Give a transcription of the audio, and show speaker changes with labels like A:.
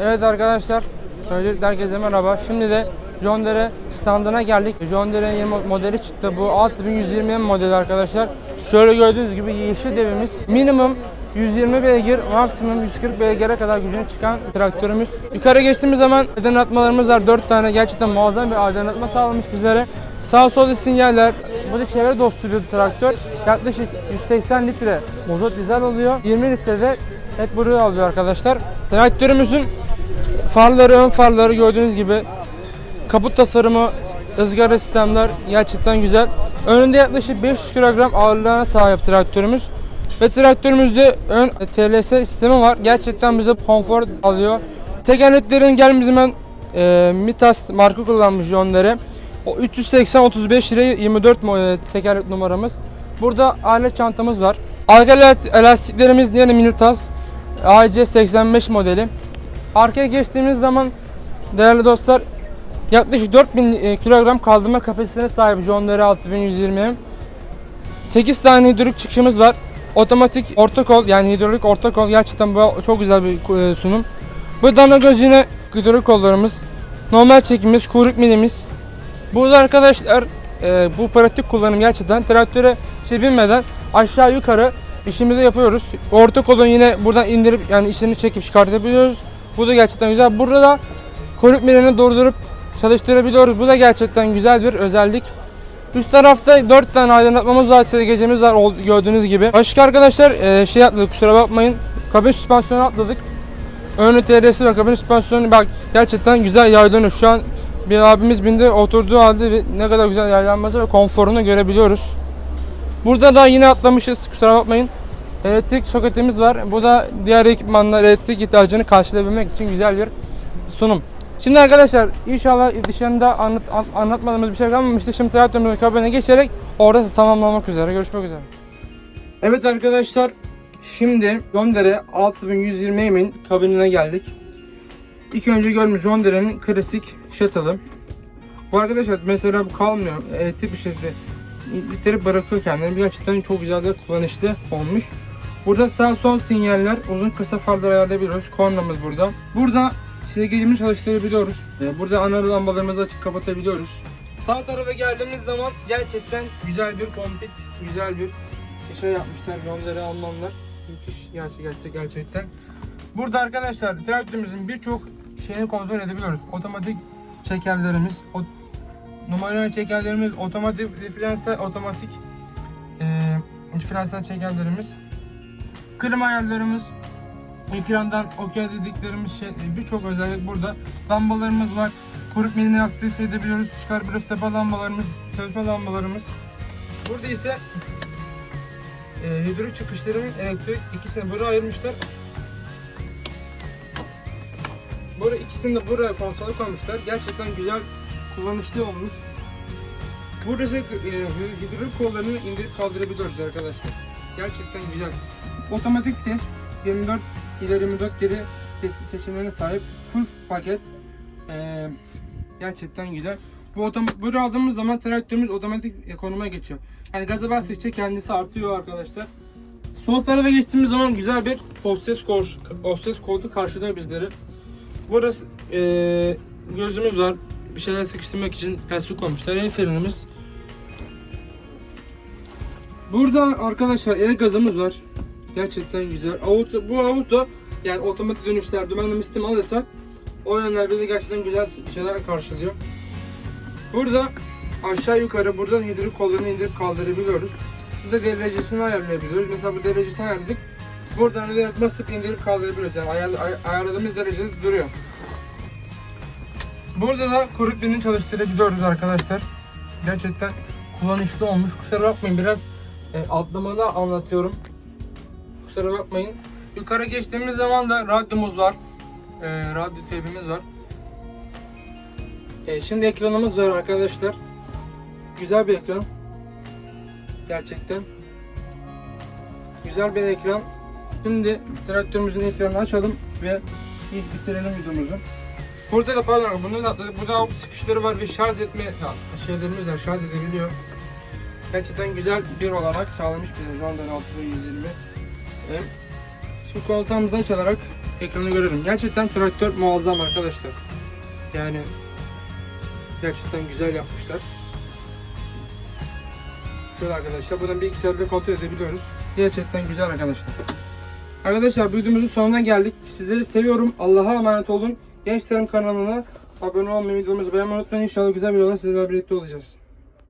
A: Evet arkadaşlar, öncelikle herkese merhaba. Şimdi de John Deere standına geldik. John Deere'nin yeni modeli çıktı. Bu 6120 modeli arkadaşlar. Şöyle gördüğünüz gibi yeşil devimiz. Minimum 120 beygir, maksimum 140 beygire kadar gücüne çıkan traktörümüz. Yukarı geçtiğimiz zaman aydınlatmalarımız var. 4 tane gerçekten muazzam bir aydınlatma sağlamış bizlere. Sağ sol sinyaller, bu da çevre dostu bir traktör. Yaklaşık 180 litre mazot dizel alıyor. 20 litre de et buraya alıyor arkadaşlar. Traktörümüzün farları, ön farları gördüğünüz gibi kaput tasarımı, ızgara sistemler gerçekten güzel. Önünde yaklaşık 500 kilogram ağırlığına sahip traktörümüz. Ve traktörümüzde ön TLS sistemi var. Gerçekten bize konfor alıyor. Tekerleklerin gelmemiz ben e, Mitas marka kullanmış Deere. O 380 35 liraya 24 mo- e, tekerlek numaramız. Burada alet çantamız var. Arka elast- elastiklerimiz yine Militas AC 85 modeli. Arkaya geçtiğimiz zaman değerli dostlar yaklaşık 4000 e, kilogram kaldırma kapasitesine sahip John Deere 6120. 8 tane hidrolik çıkışımız var. Otomatik orta kol yani hidrolik orta kol gerçekten bu çok güzel bir e, sunum. Bu dana göz yine hidrolik kollarımız. Normal çekimimiz, kuyruk milimiz. Burada arkadaşlar e, bu pratik kullanım gerçekten traktöre işte binmeden aşağı yukarı işimizi yapıyoruz. Orta kolunu yine buradan indirip yani içini çekip çıkartabiliyoruz. Bu da gerçekten güzel. Burada da kuyruk milini durdurup çalıştırabiliyoruz. Bu da gerçekten güzel bir özellik. Üst tarafta 4 tane aydınlatmamız var, silgecimiz var gördüğünüz gibi. Başka arkadaşlar e, şey atladık kusura bakmayın. Kabin süspansiyonu atladık. Önü TR'si ve kabin süspansiyonu bak gerçekten güzel yaylanıyor. Şu an bir abimiz bindi oturduğu halde ne kadar güzel yaylanması ve konforunu görebiliyoruz. Burada da yine atlamışız kusura bakmayın. Elektrik soketimiz var. Bu da diğer ekipmanlar elektrik ihtiyacını karşılayabilmek için güzel bir sunum. Şimdi arkadaşlar inşallah dışarıda anlat, an- anlatmadığımız bir şey kalmamıştı. Şimdi traktörümüzün kabine geçerek orada tamamlamak üzere. Görüşmek üzere. Evet arkadaşlar şimdi John Deere 6120 Emin kabinine geldik. İlk önce görmüş John Deere'nin klasik shuttle'ı. Bu arkadaşlar mesela bu kalmıyor. Elektrik bir şekilde ittirip bırakıyor kendini. Gerçekten çok güzel ve kullanışlı olmuş. Burada sağ sol sinyaller, uzun kısa farlar ayarlayabiliyoruz. Kornamız burada. Burada silgecimizi çalıştırabiliyoruz. Ee, Burada ana lambalarımızı açıp kapatabiliyoruz. Sağ tarafa geldiğimiz zaman gerçekten güzel bir kompit, güzel bir şey yapmışlar. Yolları Almanlar. Müthiş gerçek, gerçek, gerçekten. Burada arkadaşlar traktörümüzün birçok şeyini kontrol edebiliyoruz. Otomatik çekerlerimiz, o, numaralı çekerlerimiz, otomatik diferansiyel, otomatik eee diferansiyel çekerlerimiz, klima ayarlarımız, ekrandan okey dediklerimiz şey, birçok özellik burada. Lambalarımız var. Milini aktif edebiliyoruz. Çıkarabiliyoruz. Tepe lambalarımız, çalışma lambalarımız. Burada ise e, hidrolik çıkışlarının elektrik ikisini buraya ayırmışlar. Burada ikisini de buraya konsola koymuşlar. Gerçekten güzel kullanışlı olmuş. Burada ise e, hidrolik kollarını indirip kaldırabiliyoruz arkadaşlar. Gerçekten güzel. Otomatik vites 24 ileri 24 geri vites seçimlerine sahip full paket. E, gerçekten güzel. Bu bunu aldığımız zaman traktörümüz otomatik konuma geçiyor. Yani gaza bastıkça kendisi artıyor arkadaşlar. Sol tarafa geçtiğimiz zaman güzel bir hostes, kol, hostes koltuğu karşılıyor bizleri. Burası eee, gözümüz var. Bir şeyler sıkıştırmak için lastik koymuşlar. El frenimiz. Burada arkadaşlar ele gazımız var. Gerçekten güzel. Auto, bu auto yani otomatik dönüşler, dümenleme sistemi alırsak o yönler bize gerçekten güzel şeyler karşılıyor. Burada aşağı yukarı buradan hidrolik kollarını indirip kaldırabiliyoruz. Burada derecesini ayarlayabiliyoruz. Mesela bu derecesini ayarladık. Buradan da basıp indirip kaldırabiliyoruz. Yani ayar, ay- ayarladığımız derecede duruyor. Burada da kuyruk dilini çalıştırabiliyoruz arkadaşlar. Gerçekten kullanışlı olmuş. Kusura bakmayın biraz e, atlamalı anlatıyorum. Kusura bakmayın. Yukarı geçtiğimiz zaman da radyomuz var. E, radyo teybimiz var. E, şimdi ekranımız var arkadaşlar. Güzel bir ekran. Gerçekten. Güzel bir ekran. Şimdi traktörümüzün ekranını açalım ve ilk bitirelim videomuzu. Burada da pardon bunu da atladık. Burada sıkışları var ve şarj etme şeylerimiz var. Şarj edebiliyor. Gerçekten güzel bir olanak sağlamış bize şu anda 6120. Şimdi koltuğumuzu açarak ekranı görelim. Gerçekten traktör muazzam arkadaşlar. Yani gerçekten güzel yapmışlar. Şöyle arkadaşlar buradan bilgisayarda kontrol edebiliyoruz. Gerçekten güzel arkadaşlar. Arkadaşlar videomuzun sonuna geldik. Sizleri seviyorum. Allah'a emanet olun. Gençlerin kanalına abone olmayı, videomuzu beğenmeyi unutmayın. İnşallah güzel videolarla sizlerle birlikte olacağız.